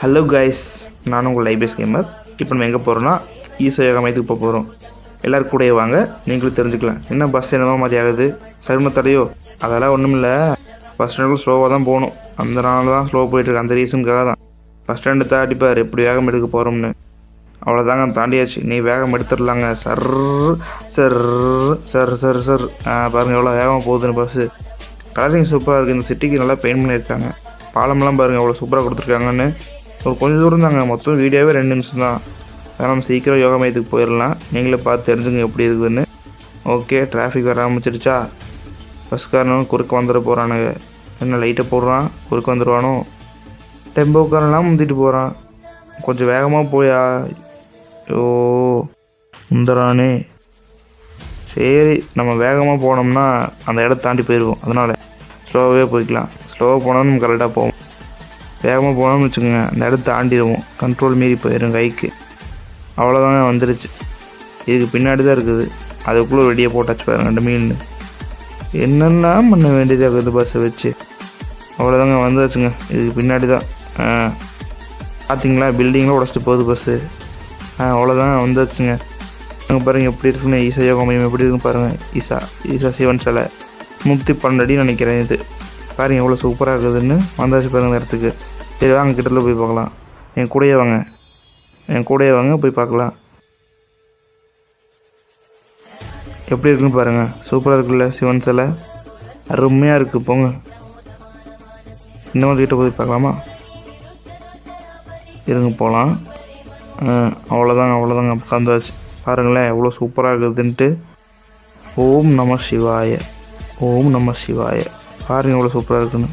Hello guys நானும் உங்கள் lipase gamer இப்போ நம்ம எங்கே போகிறோன்னா ஈசா மையத்துக்கு போக போகிறோம் எல்லோரும் கூடயே வாங்க நீங்களும் தெரிஞ்சுக்கலாம். என்ன பஸ் என்னமோ மாதிரி ஆகுது. சருமத்தடையோ அதெல்லாம் ஒன்றும் இல்லை பஸ் ஸ்டாண்டுக்கும் ஸ்லோவாக தான் போகணும். அந்த நாள் தான் ஸ்லோ போயிட்டுருக்கு அந்த ரீசனுக்காக தான். பஸ் ஸ்டாண்டு தாட்டிப்பார் எப்படி வேகம் எடுக்க போகிறோம்னு அவ்வளோதாங்க தாண்டியாச்சு. நீ வேகம் எடுத்துடலாங்க. Sir sir sir sir sir. பாருங்கள் எவ்வளோ வேகமாக போகுதுன்னு பஸ்ஸு கலரிங் சூப்பராக இருக்குது இந்த சிட்டிக்கு நல்லா பெயிண்ட் பண்ணியிருக்காங்க. பாலம்லாம் பாருங்கள் எவ்வளோ சூப்பராக கொடுத்துருக்காங்கன்னு. ஒரு கொஞ்சம் தூரம் தாங்க. மொத்தம் வீடியோவே ரெண்டு நிமிஷம் தான். அதனால் நம்ம சீக்கிரம் யோகா மையத்துக்கு போயிடலாம் நீங்களே பார்த்து தெரிஞ்சுங்க எப்படி இருக்குதுன்னு. ஓகே டிராஃபிக் வர ஆரம்பிச்சிடுச்சா பஸ்காரனும் குறுக்க வந்துட போகிறானுங்க என்ன லைட்டை போடுறான் குறுக்க வந்துடுவானோ டெம்போக்காரன்லாம் முந்திட்டு போகிறான் கொஞ்சம் வேகமாக போயா. ஓ முந்தரானே சரி நம்ம வேகமாக போனோம்னா அந்த இடத்த தாண்டி போயிடுவோம் அதனால் ஸ்லோவாகவே போய்க்கலாம். ஸ்லோவாக போனால் நம்ம கரெக்டாக போவோம். வேகமாக போனோம்னு வச்சுக்கோங்க. அந்த இடத்த தாண்டிடுவோம். கண்ட்ரோல் மீறி போயிடும் கைக்கு. அவ்வளோதாங்க வந்துருச்சு. இதுக்கு பின்னாடி தான் இருக்குது. அதுக்குள்ளே வெடியை போட்டாச்சு பாருங்க ரெண்டு மீன். என்னென்ன பண்ண வேண்டியதாக இருக்குது பஸ்ஸை வச்சு. அவ்வளோதாங்க வந்துருச்சுங்க. இதுக்கு பின்னாடி தான் பார்த்தீங்களா பில்டிங்லாம் உடச்சிட்டு போகுது பஸ்ஸு ஆ அவ்வளோதான் வந்துருச்சுங்க. அங்கே பாருங்கள் எப்படி இருக்குன்னு ஈசா யோகா மையம் எப்படி இருக்குன்னு பாருங்கள் ஈசா ஈசா சிவன் சிலை. நூற்றி பன்னெண்டு அடி நினைக்கிறேன் இது. பாருங்கள் எவ்வளோ சூப்பராக இருக்குதுன்னு. வந்தாச்சு பாருங்கள் இந்த இடத்துக்கு. சரி வாங்க கிட்டத்தில் போய் பார்க்கலாம். என் கூடயே வாங்க. என் கூடயே வாங்க போய் பார்க்கலாம். எப்படி இருக்குன்னு பாருங்கள் சூப்பராக இருக்குல்ல சிவன் சிலை. அருமையாக இருக்குது போங்க. இன்னும் கிட்ட போய் பார்க்கலாமா? இருங்க போகலாம் அவ்வளோதாங்க அவ்வளோதாங்க உட்காந்தாச்சு பாருங்களேன் எவ்வளோ சூப்பராக இருக்குதுன்ட்டு. ஓம் நம சிவாய. ஓம் நம சிவாய. பாருங்க எவ்வளோ சூப்பராக இருக்குன்னு.